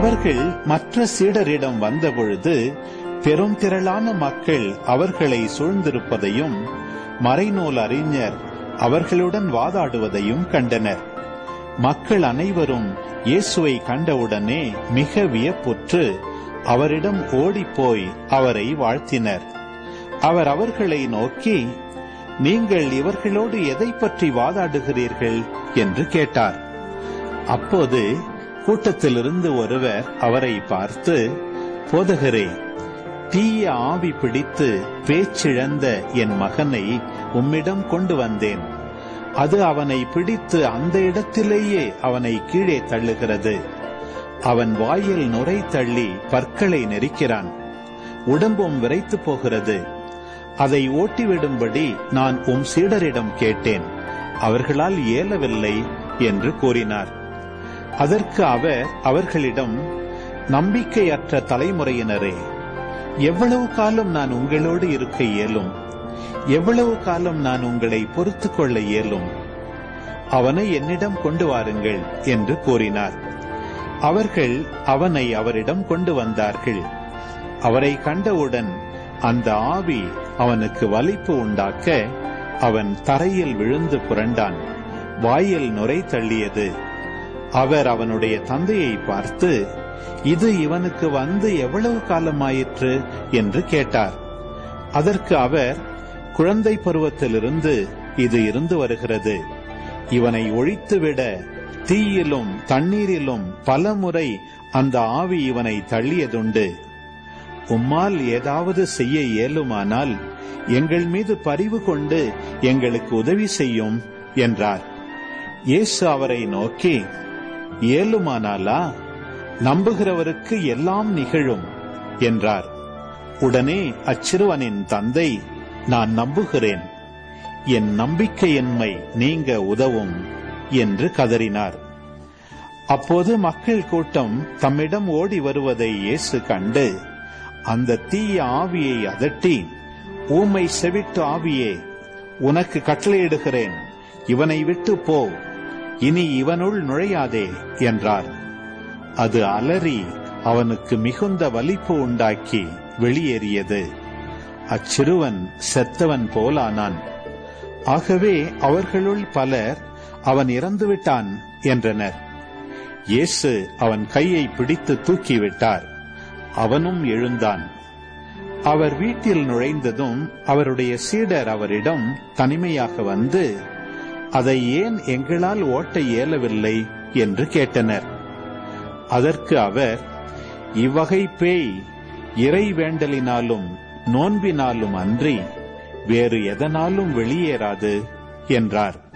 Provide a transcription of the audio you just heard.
அவர்கள் மற்ற சீடரிடம் வந்தபொழுது பெரும் திரளான மக்கள் அவர்களை சூழ்ந்திருப்பதையும் மறைநூல் அறிஞர் அவர்களுடன் வாதாடுவதையும் கண்டனர். மக்கள் அனைவரும் இயேசுவை கண்டவுடனே மிக வியப்புற்று அவரிடம் ஓடிப்போய் அவரை வாழ்த்தினர். அவர் அவர்களை நோக்கி நீங்கள் இவர்களோடு எதை பற்றி வாதாடுகிறீர்கள்? என்று கேட்டார். அப்போது கூட்டத்திலிருந்து ஒருவர் அவரை பார்த்து போதகரே தீய ஆவி பிடித்து பேச்சிழந்த என் மகனை உம்மிடம் கொண்டு வந்தேன். அது அவனை பிடித்து அந்த இடத்திலேயே அவனை கீழே தள்ளுகிறது. அவன் வாயில் நுரை தள்ளி பற்களை நெரிக்கிறான். உடம்பும் விரைத்து போகிறது. அதை ஓட்டிவிடும்படி நான் உம் சீடரிடம் கேட்டேன். அவர்களால் இயலவில்லை என்று கூறினார். அதற்கு அவர் அவர்களிடம் நம்பிக்கையற்ற தலைமுறையினரே எவ்வளவு காலம் நான் உங்களோடு இருக்க இயலும்? எவ்வளவு காலம் நான் உங்களை பொறுத்துக் கொள்ள இயலும்? அவனை என்னிடம் கொண்டு வாருங்கள் என்று கூறினார். அவர்கள் அவனை அவரிடம் கொண்டு வந்தார்கள். அவரை கண்டவுடன் அந்த ஆவி அவனுக்கு வலிப்பு உண்டாக்க அவன் தரையில் விழுந்து புரண்டான். வாயில் நுரை தள்ளியது. அவர் அவனுடைய தந்தையை பார்த்து இது இவனுக்கு வந்து எவ்வளவு காலமாயிற்று? என்று கேட்டார். அதற்கு அவர் குழந்தை பருவத்திலிருந்து இது இருந்து வருகிறது. இவனை ஒழித்துவிட தீயிலும் தண்ணீரிலும் பலமுறை அந்த ஆவி இவனை தள்ளியதுண்டு. உம்மால் ஏதாவது செய்ய இயலுமானால் எங்கள் மீது பரிவு கொண்டு எங்களுக்கு உதவி செய்யும் என்றார். இயேசு அவரை நோக்கி இயலுமானாலா நம்புகிறவருக்கு எல்லாம் நிகழும் என்றார். உடனே அச்சிறுவனின் தந்தை நான் நம்புகிறேன். என் நம்பிக்கையின்மை நீங்க உதவும் என்று கதறினார். அப்போது மக்கள் கூட்டம் தம்மிடம் ஓடி வருவதை இயேசு கண்டு அந்த தீய ஆவியை அதட்டி ஊமை செவிட்டு ஆவியே உனக்கு கட்டளையிடுகிறேன் இவனை விட்டு போ இனி இவனுள் நுழையாதே என்றார். அது அலறி அவனுக்கு மிகுந்த வலிப்பு உண்டாக்கி வெளியேறியது. அச்சிறுவன் செத்தவன் போலானான். ஆகவே அவர்களுள் பலர் அவன் இறந்துவிட்டான் என்றனர். இயேசு அவன் கையை பிடித்து தூக்கிவிட்டார். அவனும் எழுந்தான். அவர் வீட்டில் நுழைந்ததும் அவருடைய சீடர் அவரிடம் தனிமையாக வந்து அதை ஏன் எங்களால் ஓட்ட இயலவில்லை என்று கேட்டனர். அதற்கு அவர் இவ்வகை பேய் இறை வேண்டலினாலும் நோன்பினாலும் அன்றி வேறு எதனாலும் வெளியேறாது என்றார்.